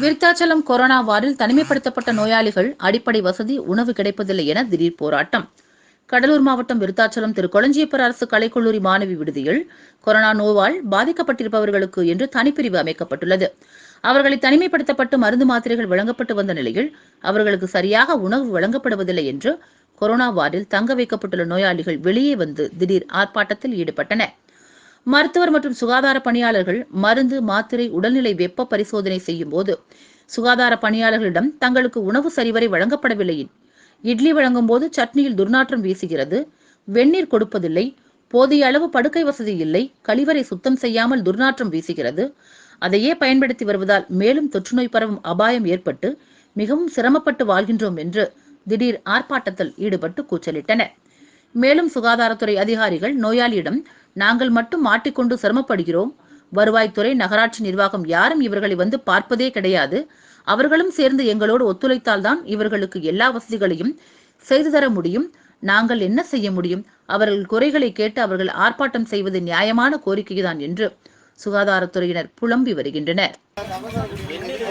Virudhachalam corona வார்டில் தனிமைப்படுத்தப்பட்ட நோயாளிகள் அடிப்படை வசதி உணவு கிடைப்பதில்லை என திடீர் போராட்டம். கடலூர் மாவட்டம் விருத்தாச்சலம் திரு. கொளஞ்சியப்பர் அரசு கலைக்கல்லூரி மாணவி விடுதியில் கொரோனா நோவால் பாதிக்கப்பட்டிருப்பவர்களுக்கு என்று தனிப்பிரிவு அமைக்கப்பட்டுள்ளது. அவர்களை தனிமைப்படுத்தப்பட்டு மருந்து மாத்திரைகள் வழங்கப்பட்டு வந்த நிலையில் அவர்களுக்கு சரியாக உணவு வழங்கப்படுவதில்லை என்று கொரோனா வார்டில் தங்க வைக்கப்பட்டுள்ள நோயாளிகள் வெளியே வந்து திடீர் ஆர்ப்பாட்டத்தில் ஈடுபட்டனர். மருத்துவர் மற்றும் சுகாதார பணியாளர்கள் மருந்து மாத்திரை உடல்நிலை வெப்ப பரிசோதனை செய்யும் போது சுகாதார பணியாளர்களிடம் தங்களுக்கு உணவு சரிவரை வழங்கப்படவில்லை. இட்லி வழங்கும் போது சட்னியில் துர்நாற்றம் வீசுகிறது. வெந்நீர் கொடுப்பதில்லை. போதிய அளவு படுக்கை வசதி இல்லை. கழிவறை சுத்தம் செய்யாமல் துர்நாற்றம் வீசுகிறது. அதையே பயன்படுத்தி வருவதால் மேலும் தொற்றுநோய் பரவும் அபாயம் ஏற்பட்டு மிகவும் சிரமப்பட்டு வாழ்கின்றோம் என்று திடீர் ஆர்ப்பாட்டத்தில் ஈடுபட்டு கூச்சலிட்டனர். மேலும் சுகாதாரத்துறை அதிகாரிகள் நோயாளியிடம் நாங்கள் மட்டும் மாட்டிக்கொண்டு சிரமப்படுகிறோம். வருவாய்த்துறை நகராட்சி நிர்வாகம் யாரும் இவர்களை வந்து பார்ப்பதே கிடையாது. அவர்களும் சேர்ந்து எங்களோடு ஒத்துழைத்தால்தான் இவர்களுக்கு எல்லா வசதிகளையும் செய்து தர முடியும். நாங்கள் என்ன செய்ய முடியும்? அவர்கள் குறைகளை கேட்டு அவர்கள் ஆர்ப்பாட்டம் செய்வது நியாயமான கோரிக்கைதான் என்று சுகாதாரத்துறையினர் புலம்பி வருகின்றனர்.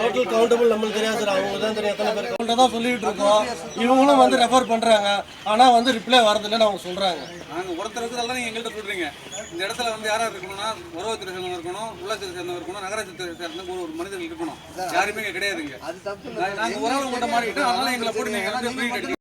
டோட்டல் கவுண்டபிள் நம்மளுக்கு தெரியாது சார். அவங்க தான் தெரியும் எத்தனை பேர் அவங்கள்ட்ட தான் சொல்லிட்டு இருக்கோம். இவங்களும் வந்து ரெஃபர் பண்றாங்க. ஆனா வந்து ரிப்ளை வரதில்லைன்னு அவங்க சொல்றாங்க. நாங்கள் ஒருத்தர் இருக்கிறதால நீங்கள் எங்கள்கிட்ட சொல்கிறீங்க இந்த இடத்துல வந்து யாராக இருக்கணும்னா உறவுத்துறை சேர்ந்தவங்க இருக்கணும் உள்ளாட்சி சேர்ந்தவங்க இருக்கணும் நகராட்சி சேர்ந்தவங்க ஒரு ஒரு மனிதர்கள் இருக்கணும். யாருமே இங்கே கிடையாதுங்க. நாங்கள் உறவு கொண்ட மாறிக்கிட்டு அதனால எங்களை போட்டு